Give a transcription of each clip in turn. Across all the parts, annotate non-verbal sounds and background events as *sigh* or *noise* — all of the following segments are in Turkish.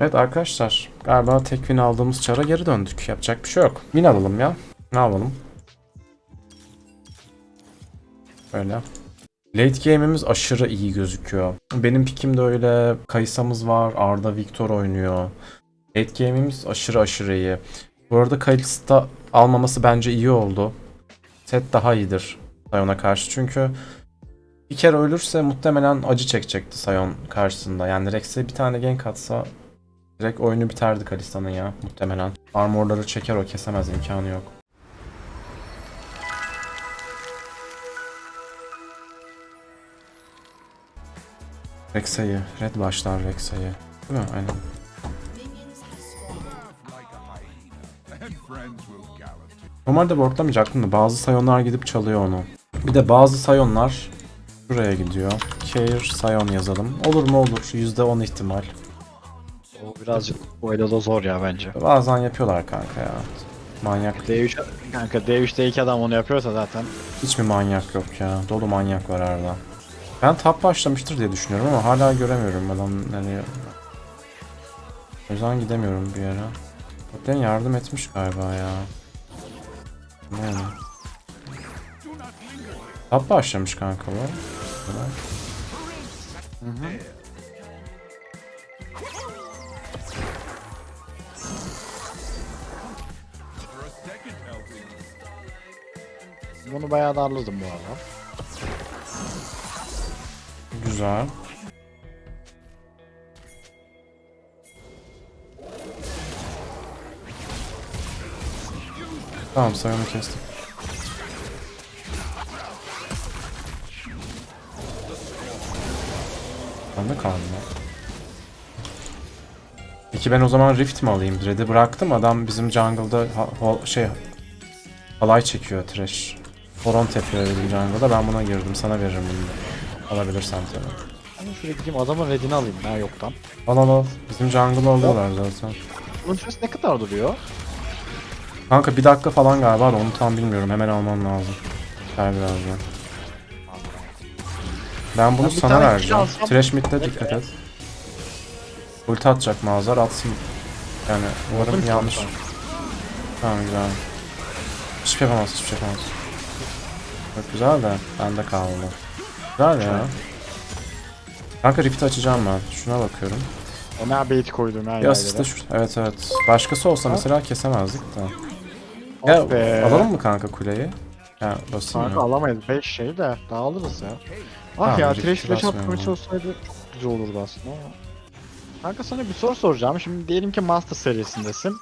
Evet arkadaşlar galiba tek win aldığımız çara geri döndük. Yapacak bir şey yok. Win alalım ya. Ne yapalım? Böyle. Late game'imiz aşırı iyi gözüküyor. Benim pikimde öyle Kayısa'mız var. Arda Victor oynuyor. Late game'imiz aşırı aşırı iyi. Bu arada Kalista almaması bence iyi oldu. Set daha iyidir Sion'a karşı çünkü bir kere ölürse muhtemelen acı çekecekti Sion karşısında. Yani Rex'e bir tane gank atsa direkt oyunu biterdi Kalista'nın ya muhtemelen. Armorları çeker o kesemez imkanı yok. Rexa'yı, Red başlar Rexa'yı. Değil mi? Aynen. Normalde worklamayacaktım da bazı sayonlar gidip çalıyor onu. Bir de bazı sayonlar şuraya gidiyor. Care sayon yazalım. Olur mu olur. %10 ihtimal. Birazcık bu elde de zor ya bence. Bazen yapıyorlar kanka ya. Manyak. D3 kanka D3'te iki adam onu yapıyorsa zaten. Hiç mi manyak yok ya? Dolu manyak var arada. Ben top başlamıştır diye düşünüyorum ama hala göremiyorum adam nereye. O yüzden gidemiyorum bir yere. Kapten yardım etmiş galiba ya. Ne yani? Top başlamış kanka bu. Güzel. For Bunu bayağı darladım bu arada. Güzel. Tamam sayını kestim. Ben de kaldım. Peki ben o zaman Rift mi alayım? Red'i bıraktım adam bizim jungle'da şey halay çekiyor trash. Horon tepiyor bizim jungle'da ben buna girdim sana veririm bunu da. Alabilirsen tabii. Ben şuraya gideyim adamın redini alayım ya yoktan. Al al al. Bizim jungle'ı alıyorlar zaten. Bunun süresi ne kadar duruyor? Kanka bir dakika falan galiba da onu tam bilmiyorum. Hemen almam lazım. Ver birazdan. Ben bunu Ben bir sana tane vereceğim. alsam- Trash mid'de dikkat et. Ulti atacak mağazar atsın. Yani umarım ki yanlış. Tamam güzel. Hiçbir şey yapamaz, hiçbir şey yapamaz. Çok güzel de bende kaldı. Güzel ya. Kanka Rift'i açacağım ben. Şuna bakıyorum. O ne bait koydum ya. Ya yerlere. asiste şu. Evet evet. Başkası olsa mesela kesemezdik de. Ah Ya be. alalım mı kanka kuleyi? Ya basayım Kanka ya. alamayız 5 şey de daha alırız ya. Ah Tamam, ya risk trash flash basmıyorum atmaya ben. çalışsaydı çok güzel olurdu aslında ama. Kanka sana bir soru soracağım. Şimdi diyelim ki Master serisindesin.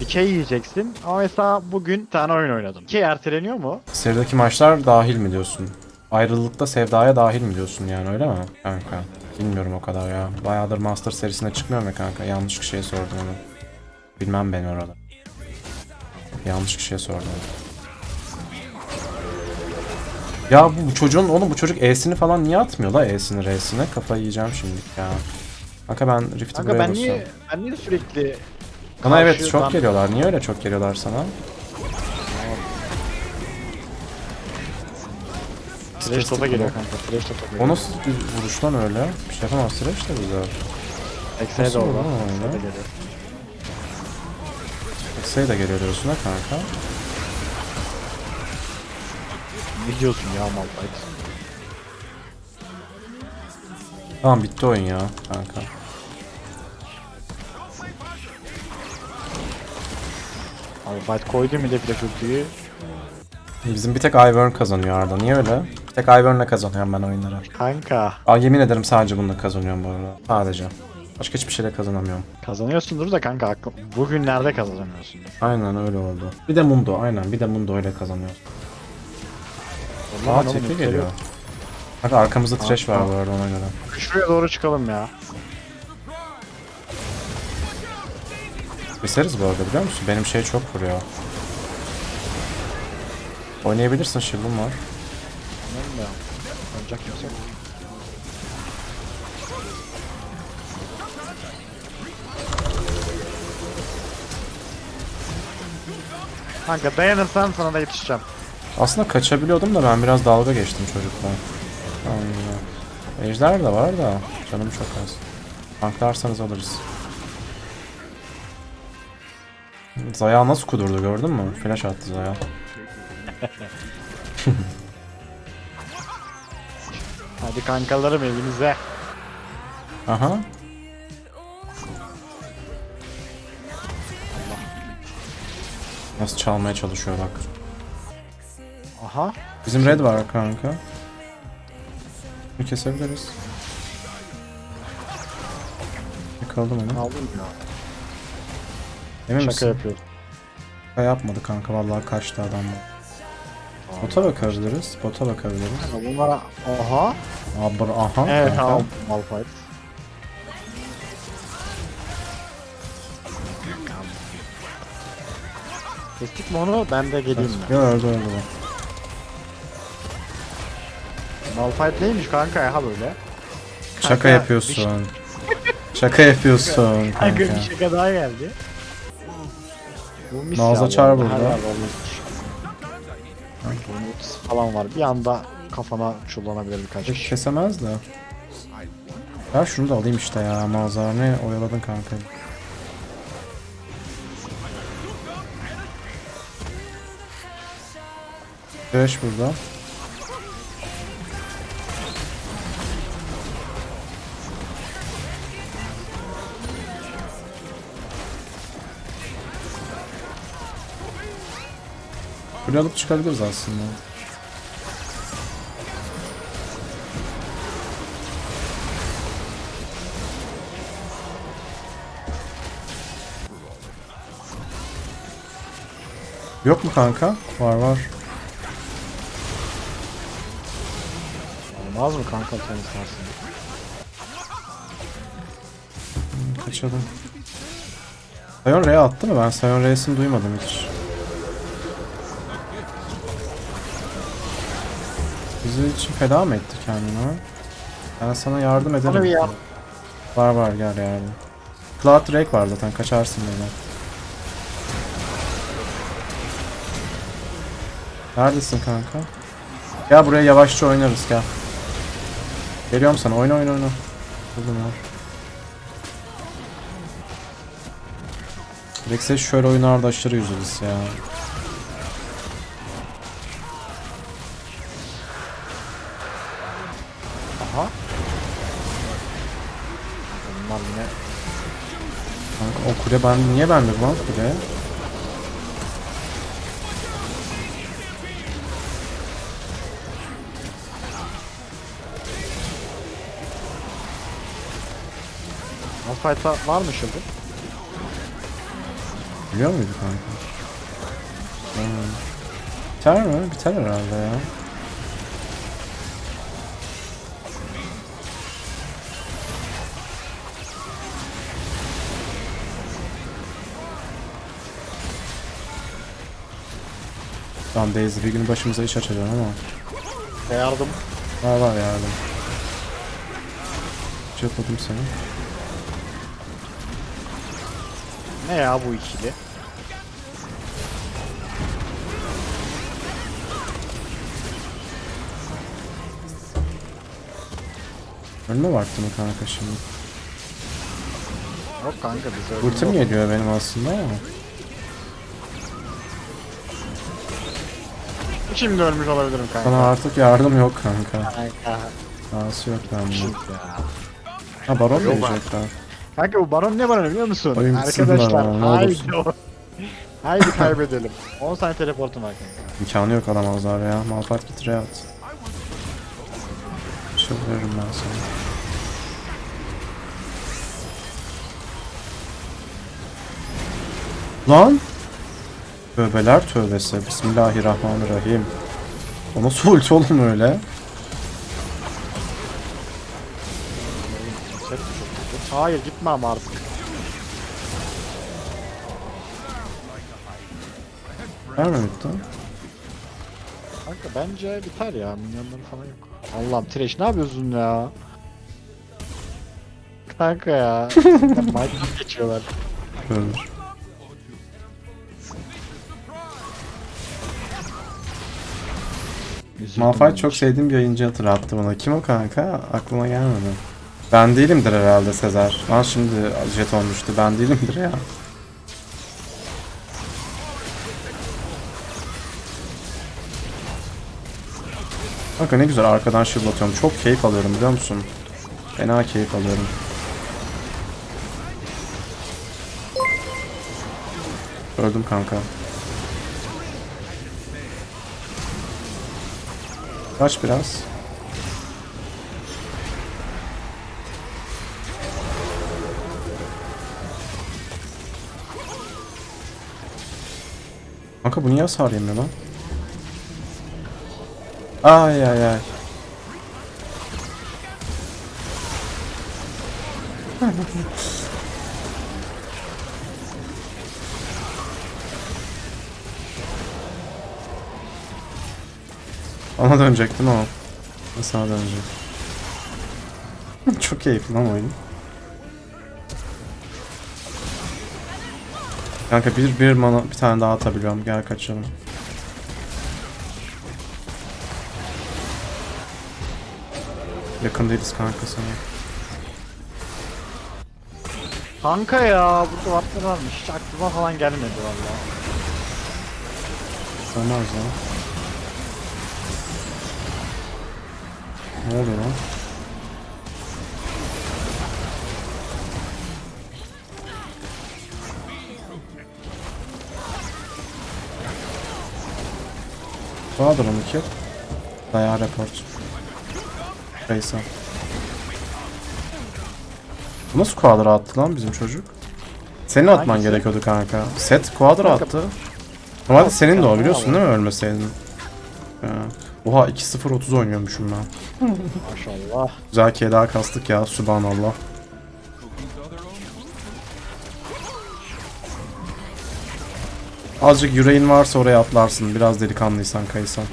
Dikey yiyeceksin ama mesela bugün tane oyun oynadın. Dikey erteleniyor mu? Serideki maçlar dahil mi diyorsun? Ayrılıkta sevdaya dahil mi diyorsun yani öyle mi? Kanka. Bilmiyorum o kadar ya. Bayağıdır Master serisine çıkmıyorum ya kanka. Yanlış kişiye sordum onu. Bilmem ben orada. Yanlış kişiye sordum. Ya bu, bu çocuğun oğlum bu çocuk E'sini falan niye atmıyor la E'sini R'sini? Kafayı yiyeceğim şimdi ya. Kanka ben Rift'i Kanka buraya ben basıyorum. niye ben niye sürekli Bana evet karşıdan- çok geliyorlar. Niye öyle çok geliyorlar sana? Trash top'a geliyor kanka. Trash top'a O geliyor. nasıl bir vuruş lan öyle? Bir şey yapamaz. Süreç de güzel. X'e de nasıl oldu lan de geliyor. X'e de geliyor diyorsun ha kanka. Ne diyorsun ya Malphite? Tamam bitti oyun ya kanka. Malphite koydu mu de flash ultiyi? Bizim bir tek Ivern kazanıyor Arda. Niye öyle? Bir tek Ivern'la kazanıyorum ben oyunları. Kanka Aa, yemin ederim sadece bununla kazanıyorum bu arada. Sadece. Başka hiçbir şeyle kazanamıyorum. kazanıyorsundur da kanka aklım. Bugünlerde kazanamıyorsun. Aynen öyle oldu. Bir de Mundo aynen. Bir de Mundo öyle kazanıyor. Aa tepe geliyor. Kanka arkamızda trash var bu arada ona göre. Şuraya doğru çıkalım ya. Keseriz bu arada biliyor musun? Benim şey çok vuruyor. Oynayabilirsin shield'um var. Anladın mı? Oynayacak kimse yok. Kanka dayanırsan sana da yetişeceğim. Aslında kaçabiliyordum da ben biraz dalga geçtim çocukla. Allah. Ejder de var da canım çok az. Tanklarsanız alırız. Zaya nasıl kudurdu gördün mü? Flash attı Zaya. *laughs* Hadi kankalarım evinize. Aha. Nasıl çalmaya çalışıyor bak. Aha. Bizim red var kanka. Bunu kesebiliriz. Yakaladım onu. Aldım ya. Emin Şaka misin? yapıyorum. Şaka yapmadı kanka vallahi kaçtı adam. Bota bakabiliriz. Bota bakabiliriz. Kanka Bunlara... Aha. Abra aha. Evet kanka. tamam. Malphite. Kestik mi onu? Ben de geleyim mi? Yo öldü öldü bu. Malphite neymiş kanka ya böyle? Şaka Kanka, yapıyorsun. Şaka yapıyorsun Kanka bir şaka daha geldi. Bu mis Nazlı ya bu Çar arada, burada. her yerde olmuş. Bunun ultisi falan var. Bir anda kafana çullanabilir birkaç kişi. kesemez de. Ya şunu da alayım işte ya. Mazhar ne oyaladın kanka. Dash burada. Buraya alıp çıkabiliriz aslında. Yok mu kanka? Var var. Olmaz mı kanka sen istersen? Kaçalım. Sion R'ye attı mı? Ben Sion R'sini duymadım hiç. Bizi için feda mı etti kendini? Ben sana yardım ederim. Bana bir. Var var gel yardım. Cloud Drake var zaten kaçarsın böyle. Neredesin kanka? Gel buraya yavaşça oynarız gel. Geliyorum sana oyna oyna oyna. Uzun var. Rex'e şöyle oyunlarda aşırı yüzülüz ya. Kule ben niye bende lan kule? Malphite'a var mı şimdi? Biliyor muydu kanka? Hmm. Biter mi? Biter herhalde ya. Tamam Daisy bir gün başımıza iş açacağım ama Yardım. var var yardım. Çırpmadım seni. Ne ya bu ikili? Önüme baktı mı kanka şimdi? Yok kanka biz öyle. Ultim geliyor benim aslında ama. Şimdi ölmüş olabilirim kanka. Sana artık yardım yok kanka. Kanka. Şansı yok bende. Ha baron mu Yok verecekler? Kanka bu baron ne baron biliyor musun? Oyun bitsin Arkadaşlar baron, ne haydi. Haydi kaybedelim. 10 saniye teleportum var kanka. İmkanı yok alamazlar ya. Malphite git R'ye at. Çıldırırım ben sana. Lan! Tövbeler tövbesi. Bismillahirrahmanirrahim. O nasıl ulti oğlum öyle? Hayır gitme ama artık. Mı bitti? Kanka bence biter ya. Minyonları falan yok. Allah'ım Thresh ne yapıyorsun ya? Kanka ya. *laughs* Might geçiyorlar. Öldür. Malphite çok sevdiğim bir yayıncı hatırlattı bana. Kim o kanka? Aklıma gelmedi. Ben değilimdir herhalde Sezar. Lan şimdi jet olmuştu. Ben değilimdir ya. Bakın ne güzel arkadan şıklatıyorum. Çok keyif alıyorum biliyor musun? Fena keyif alıyorum. Öldüm kanka. Kaç biraz. Kanka bu niye hasar yemiyor lan? Ay ay ay. Bana dönecek değil mi o? Sana dönecek. *laughs* Çok keyifli lan oyun. Kanka bir bir mana bir tane daha atabiliyorum. Gel kaçalım. Yakın değiliz kanka sana. Kanka ya burada vatlar varmış. Hiç aklıma falan gelmedi valla. Olmaz ya. Ne oluyor lan? Vardır onunki. Dayağı report. Bu nasıl quadra attı lan bizim çocuk? Senin atman Hangisi? gerekiyordu kanka. Set quadra attı. Normalde senin de o biliyorsun değil mi ölmeseydin? Ha. Oha 2-0-30 oynuyormuşum ben. *laughs* Maşallah. Güzel ki daha kastık ya subhanallah. Azıcık yüreğin varsa oraya atlarsın. Biraz delikanlıysan kaysan.